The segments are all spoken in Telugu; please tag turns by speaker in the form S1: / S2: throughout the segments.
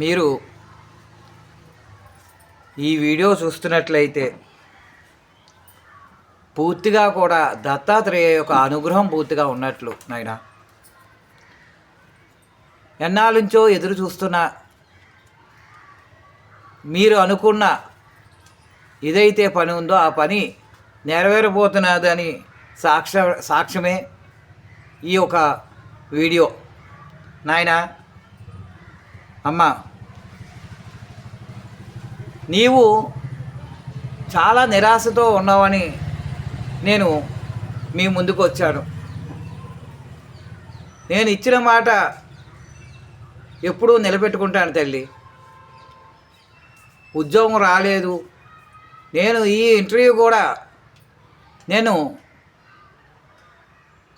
S1: మీరు ఈ వీడియో చూస్తున్నట్లయితే పూర్తిగా కూడా దత్తాత్రేయ యొక్క అనుగ్రహం పూర్తిగా ఉన్నట్లు నాయన. ఎన్నాళ్ళ నుంచో ఎదురు చూస్తున్న మీరు అనుకున్న ఏదైతే పని ఉందో ఆ పని నెరవేరబోతున్నదని సాక్ష్య సాక్ష్యమే ఈ యొక్క వీడియో. నాయనా అమ్మ. నీవు చాలా నిరాశతో ఉన్నావని నేను మీ ముందుకు వచ్చాను. నేను ఇచ్చిన మాట ఎప్పుడూ నిలబెట్టుకుంటాను తల్లి. ఉద్యోగం రాలేదు. నేను ఈ ఇంటర్వ్యూ కూడా నేను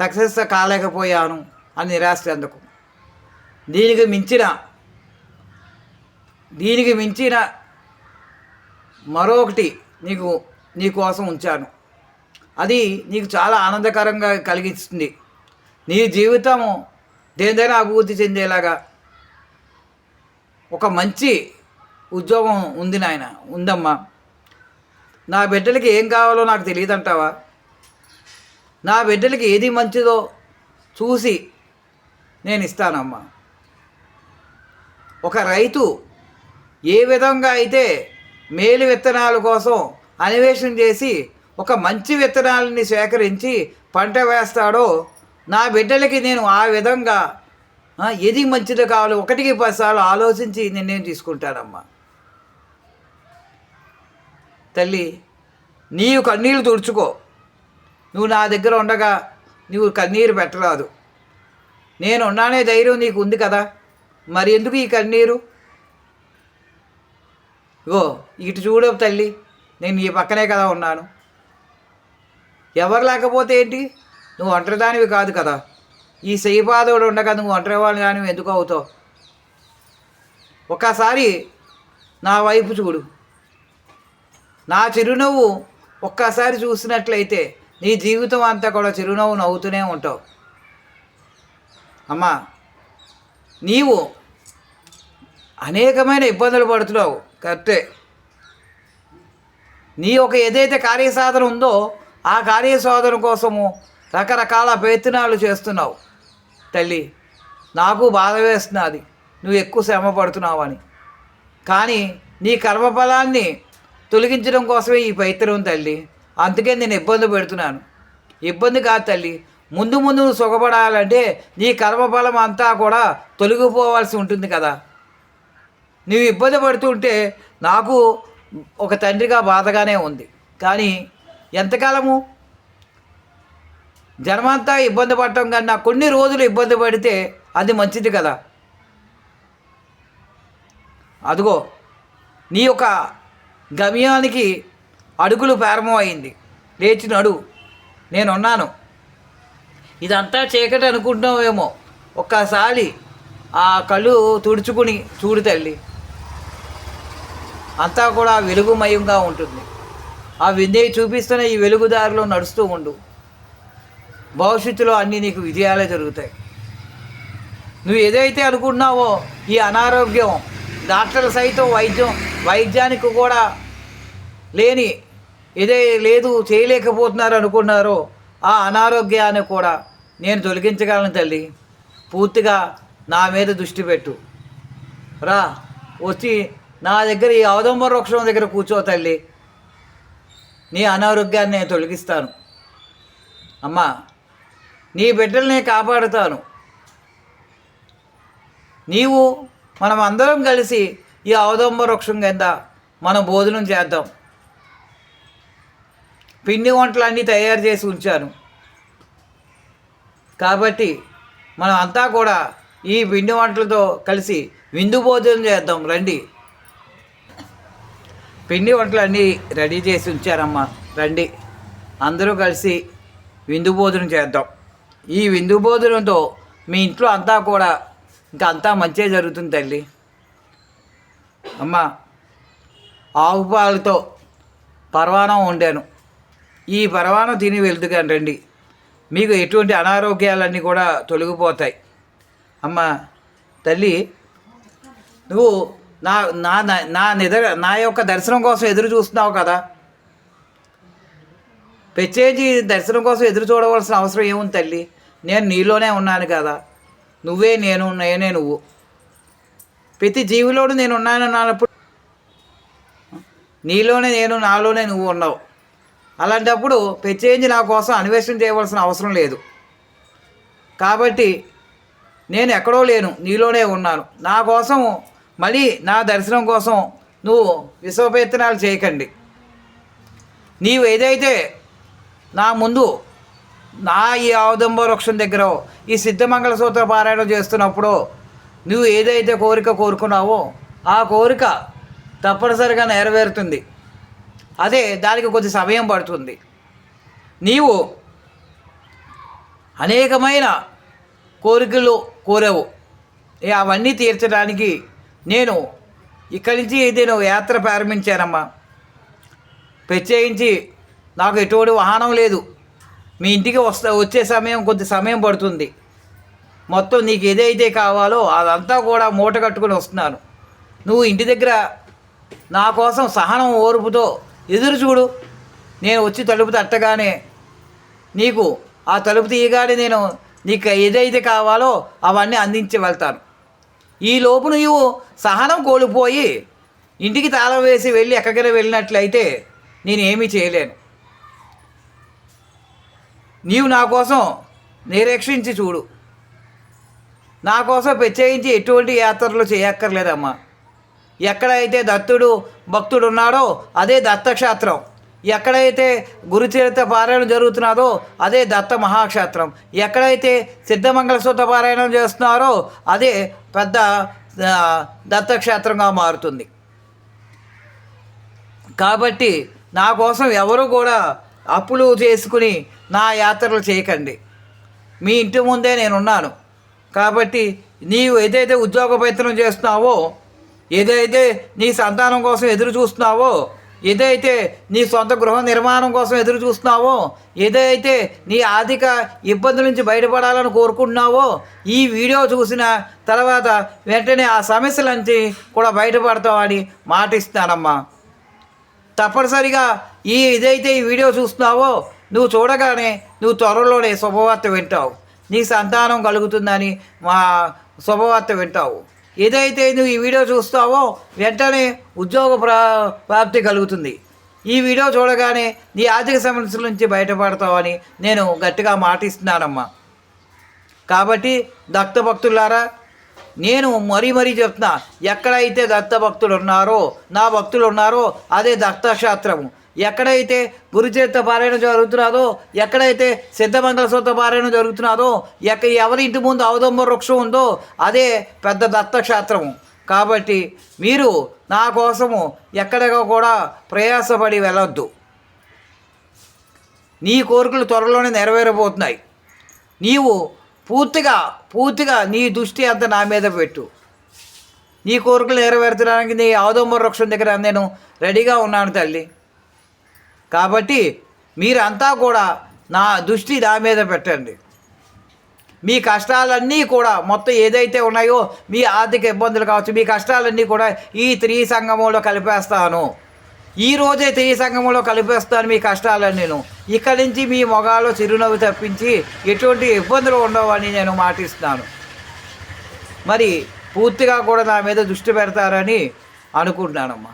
S1: సక్సెస్ కాలేకపోయాను అని నిరాశ చెందకు దీనికి మించిన దీనికి మించిన మరొకటి నీకు నీ కోసం ఉంచాను. అది నీకు చాలా ఆనందకరంగా కలిగిస్తుంది. నీ జీవితం దేనిదైనా అభివృద్ధి చెందేలాగా ఒక మంచి ఉద్యోగం ఉంది నాయన ఉందమ్మా. నా బిడ్డలకి ఏం కావాలో నాకు తెలియదంటావా? నా బిడ్డలకి ఏది మంచిదో చూసి నేను ఇస్తానమ్మా. ఒక రైతు ఏ విధంగా అయితే మేలు విత్తనాల కోసం అన్వేషణ చేసి ఒక మంచి విత్తనాలని సేకరించి పంట వేస్తాడో నా బిడ్డలకి నేను ఆ విధంగా ఏది మంచిదో కావాలో ఒకటికి పదిసార్లు ఆలోచించి నిర్ణయం తీసుకుంటానమ్మా. తల్లి నీవు కన్నీళ్ళు తుడుచుకో. నువ్వు నా దగ్గర ఉండగా నువ్వు కన్నీరు పెట్టరాదు. నేను ఉన్నానే ధైర్యం నీకు ఉంది కదా. మరి ఎందుకు ఈ కన్నీరు? ఇగో ఇటు చూడు తల్లి నేను నీ పక్కనే కదా ఉన్నాను. ఎవరు లేకపోతే ఏంటి? నువ్వు ఒంటరిదానివి కాదు కదా. ఈ శ్రీపాదవుడు ఉండగా నువ్వు ఒంటరి కానీ ఎందుకు అవుతావు? ఒక్కసారి నా వైపు చూడు. నా చిరునవ్వు ఒక్కసారి చూసినట్లయితే నీ జీవితం అంతా కూడా చిరునవ్వు నవ్వుతూనే ఉంటావు. అమ్మా నీవు అనేకమైన ఇబ్బందులు పడుతున్నావు. కరెక్టే. నీ ఒక ఏదైతే కార్యసాధన ఉందో ఆ కార్యసాధన కోసము రకరకాల ప్రయత్నాలు చేస్తున్నావు. తల్లి నాకు బాధ వేస్తున్నది. నువ్వు ఎక్కువ శ్రమ పడుతున్నావని. కానీ నీ కర్మఫలాన్ని తొలగించడం కోసమే ఈ ప్రయత్నం తల్లి. అందుకే నేను ఇబ్బంది పెడుతున్నాను. ఇబ్బంది కాదు తల్లి. ముందు ముందు నువ్వు సుఖపడాలంటే నీ కర్మఫలం అంతా కూడా తొలగిపోవాల్సి ఉంటుంది కదా. నీవు ఇబ్బంది పడుతుంటే నాకు ఒక తండ్రిగా బాధగానే ఉంది. కానీ ఎంతకాలము? జన్మంతా ఇబ్బంది పడటం కన్నా కొన్ని రోజులు ఇబ్బంది పడితే అది మంచిది కదా. అదిగో నీ యొక్క గమ్యానికి అడుగులు ప్రారంభమైంది. లేచి నడు నేనున్నాను. ఇదంతా చీకటి అనుకుంటున్నావేమో. ఒక్కసారి ఆ కళ్ళు తుడుచుకుని చూడు తల్లి. అంతా కూడా వెలుగుమయంగా ఉంటుంది. ఆ విందే చూపిస్తున్న ఈ వెలుగుదారిలో నడుస్తూ ఉండు. భవిష్యత్తులో అన్నీ నీకు విజయాలే జరుగుతాయి. నువ్వు ఏదైతే అనుకుంటున్నావో ఈ అనారోగ్యం డాక్టర్లు సైతం వైద్యం వైద్యానికి కూడా లేని ఏదే లేదు చేయలేకపోతున్నారు అనుకున్నారో ఆ అనారోగ్యాన్ని కూడా నేను తొలగించగలను తల్లి. పూర్తిగా నా మీద దృష్టి పెట్టు. రా వచ్చి నా దగ్గర ఈ అవదంబ వృక్షం దగ్గర కూర్చో తల్లి. నీ అనారోగ్యాన్ని నేను తొలగిస్తాను. అమ్మా నీ బిడ్డల్ని కాపాడుతాను. నీవు మనం అందరం కలిసి ఈ అవదంబ వృక్షం కింద మనం భోజనం చేద్దాం. పిండి వంటలన్నీ తయారు చేసి ఉంచాను. కాబట్టి మనం అంతా కూడా ఈ పిండి వంటలతో కలిసి విందు భోజనం చేద్దాం. రండి. పిండి వంటలు అన్నీ రెడీ చేసి ఉంచారమ్మా. రండి. అందరూ కలిసి విందు భోజనం చేద్దాం. ఈ విందు భోజనంతో మీ ఇంట్లో అంతా కూడా ఇంకా అంతా మంచిగా జరుగుతుంది తల్లి. అమ్మ ఆవు పాలతో పరవానం వండాను. ఈ పరవానం తిని వెళ్తుగాను రండి. మీకు ఎటువంటి అనారోగ్యాలన్నీ కూడా తొలగిపోతాయి. అమ్మ తల్లి నువ్వు నా నా నా- నా నిద్ర నా యొక్క దర్శనం కోసం ఎదురు చూస్తున్నావు కదా. పెచ్చేజీ దర్శనం కోసం ఎదురు చూడవలసిన అవసరం ఏముంది తల్లి? నేను నీలోనే ఉన్నాను కదా. నువ్వే నేను నేనే నువ్వు. ప్రతి జీవిలోనూ నేను ఉన్నాను అన్నప్పుడు నీలోనే నేను నాలోనే నువ్వు ఉన్నావు. అలాంటప్పుడు పెచ్చేంజ్ నా కోసం అన్వేషణ చేయవలసిన అవసరం లేదు. కాబట్టి నేను ఎక్కడో లేను నీలోనే ఉన్నాను. నా కోసం మళ్ళీ నా దర్శనం కోసం నువ్వు విశ్వప్రయత్నాలు చేయకండి. నీవు ఏదైతే నా ముందు నా ఈ ఆవదంబ వృక్షం దగ్గర ఈ సిద్ధమంగళ సూత్ర పారాయణం చేస్తున్నప్పుడు నువ్వు ఏదైతే కోరిక కోరుకున్నావో ఆ కోరిక తప్పనిసరిగా నెరవేరుతుంది. అదే దానికి కొద్ది సమయం పడుతుంది. నీవు అనేకమైన కోరికలు కోరావు. అవన్నీ తీర్చడానికి నేను ఇక్కడి నుంచి నేను యాత్ర ప్రారంభించానమ్మా. ప్రత్యేకించి నాకు ఎటువంటి వాహనం లేదు. మీ ఇంటికి వస్తా వచ్చే సమయం కొద్ది సమయం పడుతుంది. మొత్తం నీకు ఏదైతే కావాలో అదంతా కూడా మూట కట్టుకొని వస్తున్నాను. నువ్వు ఇంటి దగ్గర నా కోసం సహనం ఓర్పుతో ఎదురు చూడు. నేను వచ్చి తలుపు తట్టగానే నీకు ఆ తలుపు తీయగానే నేను నీకు ఏదైతే కావాలో అవన్నీ అందించి వెళ్తాను. ఈ లోపు నువ్వు సహనం కోల్పోయి ఇంటికి తాళం వేసి వెళ్ళి ఎక్కడికైనా వెళ్ళినట్లయితే నేను చేయలేను. నీవు నా కోసం నిరీక్షించి చూడు. నా కోసం ప్రత్యేకించి ఎటువంటి యాత్రలు చేయక్కర్లేదమ్మా. ఎక్కడైతే దత్తుడు భక్తుడు ఉన్నాడో అదే దత్తక్షేత్రం. ఎక్కడైతే గురుచరిత్ర పారాయణం జరుగుతున్నదో అదే దత్త మహాక్షేత్రం. ఎక్కడైతే సిద్ధమంగళ సూత్ర పారాయణం చేస్తున్నారో అదే పెద్ద దత్తక్షేత్రంగా మారుతుంది. కాబట్టి నా కోసం ఎవరు కూడా అప్పులు చేసుకుని నా యాత్రలు చేయకండి. మీ ఇంటి ముందే నేనున్నాను. కాబట్టి నీవు ఏదైతే ఉద్యోగ ప్రయత్నం చేస్తున్నావో ఏదైతే నీ సంతానం కోసం ఎదురు చూస్తున్నావో ఏదైతే నీ సొంత గృహ నిర్మాణం కోసం ఎదురు చూస్తున్నావో ఏదైతే నీ ఆర్థిక ఇబ్బందుల నుంచి బయటపడాలని కోరుకుంటున్నావో ఈ వీడియో చూసిన తర్వాత వెంటనే ఆ సమస్యల నుంచి కూడా బయటపడతావని మాటిస్తానమ్మా తప్పనిసరిగా ఈ ఇదైతే ఈ వీడియో చూస్తున్నావో నువ్వు చూడగానే నువ్వు త్వరలోనే శుభవార్త వింటావు. నీ సంతానం కలుగుతుందని మా శుభవార్త వింటావు. ఏదైతే నువ్వు ఈ వీడియో చూస్తావో వెంటనే ఉద్యోగ ప్రా ప్రాప్తి కలుగుతుంది. ఈ వీడియో చూడగానే నీ ఆర్థిక సమస్యల నుంచి బయటపడతావని నేను గట్టిగా మాటిస్తున్నానమ్మా. కాబట్టి దత్త భక్తులారా నేను మరీ మరీ చెప్తున్నా ఎక్కడైతే దత్త భక్తులు ఉన్నారో నా భక్తులు ఉన్నారో అదే దత్తశాస్త్రము. ఎక్కడైతే గురుచరిత్ర పారాయణం జరుగుతున్నదో ఎక్కడైతే సిద్ధమంగళ సూత్ర పారాయణం జరుగుతున్నదో ఎక్క ఎవరి ఇంటి ముందు అవదంబ వృక్షం ఉందో అదే పెద్ద దత్తక్షేత్రము. కాబట్టి మీరు నా కోసము ఎక్కడికో కూడా ప్రయాసపడి వెళ్ళొద్దు. నీ కోరికలు త్వరలోనే నెరవేరబోతున్నాయి. నీవు పూర్తిగా పూర్తిగా నీ దృష్టి అంత నా మీద పెట్టు. నీ కోరికలు నెరవేర్చడానికి నీ ఆవదంబ వృక్షం దగ్గర నేను రెడీగా ఉన్నాను తల్లి. కాబట్టి మీరంతా కూడా నా దృష్టి నా మీద పెట్టండి. మీ కష్టాలన్నీ కూడా మొత్తం ఏదైతే ఉన్నాయో మీ ఆర్థిక ఇబ్బందులు కావచ్చు మీ కష్టాలన్నీ కూడా ఈ త్రీ సంగమంలో కలిపేస్తాను. ఈ రోజే త్రీ సంగమంలో కలిపేస్తాను మీ కష్టాలన్నీ నేను. ఇక్కడి నుంచి మీ మొగాలో చిరునవ్వు తప్పించి ఎటువంటి ఇబ్బందులు ఉండవని నేను మాటిస్తున్నాను. మరి పూర్తిగా కూడా నా మీద దృష్టి పెడతారని అనుకుంటున్నానమ్మా.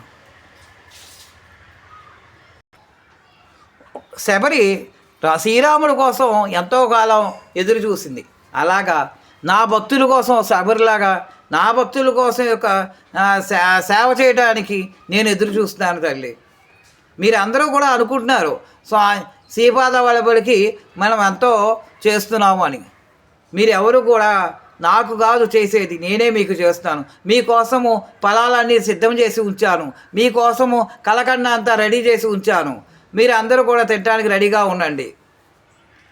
S1: శబరి రా- శ్రీరాముడి కోసం ఎంతో కాలం ఎదురు చూసింది. అలాగా నా భక్తుల కోసం శబరిలాగా నా భక్తుల కోసం యొక్క సేవ చేయడానికి నేను ఎదురు చూస్తున్నాను తల్లి. మీరందరూ కూడా అనుకుంటున్నారు సో శ్రీపాద వలబడికి మనం ఎంతో చేస్తున్నాము అని. మీరెవరు కూడా నాకు కాదు చేసేది నేనే మీకు చేస్తాను. మీకోసము ఫలాలన్నీ సిద్ధం చేసి ఉంచాను. మీకోసము కలకండ అంతా రెడీ చేసి ఉంచాను. మీరు అందరూ కూడా తినడానికి రెడీగా ఉండండి.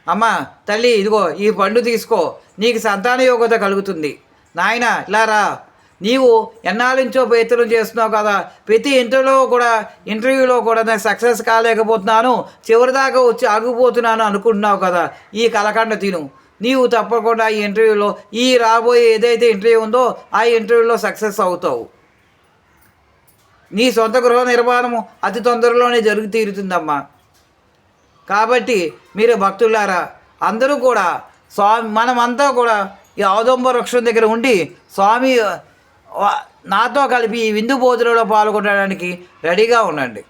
S1: అమ్మ తల్లి ఇదిగో ఈ పండు తీసుకో. నీకు సంతాన యోగ్యత కలుగుతుంది. నాయన ఇలా రా. నీవు ఎన్నాళ్ళించో ప్రయత్నం చేస్తున్నావు కదా ప్రతి ఇంటర్లో కూడా ఇంటర్వ్యూలో కూడా నేను సక్సెస్ కాలేకపోతున్నాను చివరిదాకా వచ్చి ఆగిపోతున్నాను అనుకుంటున్నావు కదా ఈ కలకండ తిను. నీవు తప్పకుండా ఈ ఇంటర్వ్యూలో ఈ రాబోయే ఏదైతే ఇంటర్వ్యూ ఉందో ఆ ఇంటర్వ్యూలో సక్సెస్ అవుతావు. నీ సొంత గృహ నిర్మాణము అతి తొందరలోనే జరుగు తీరుతుందమ్మా. కాబట్టి మీరు భక్తులారా అందరూ కూడా స్వామి మనమంతా కూడా ఈ ఔదంబ వృక్షం దగ్గర ఉండి స్వామి నాతో కలిపి ఈ విందు భోజనంలో పాల్గొనడానికి రెడీగా ఉండండి.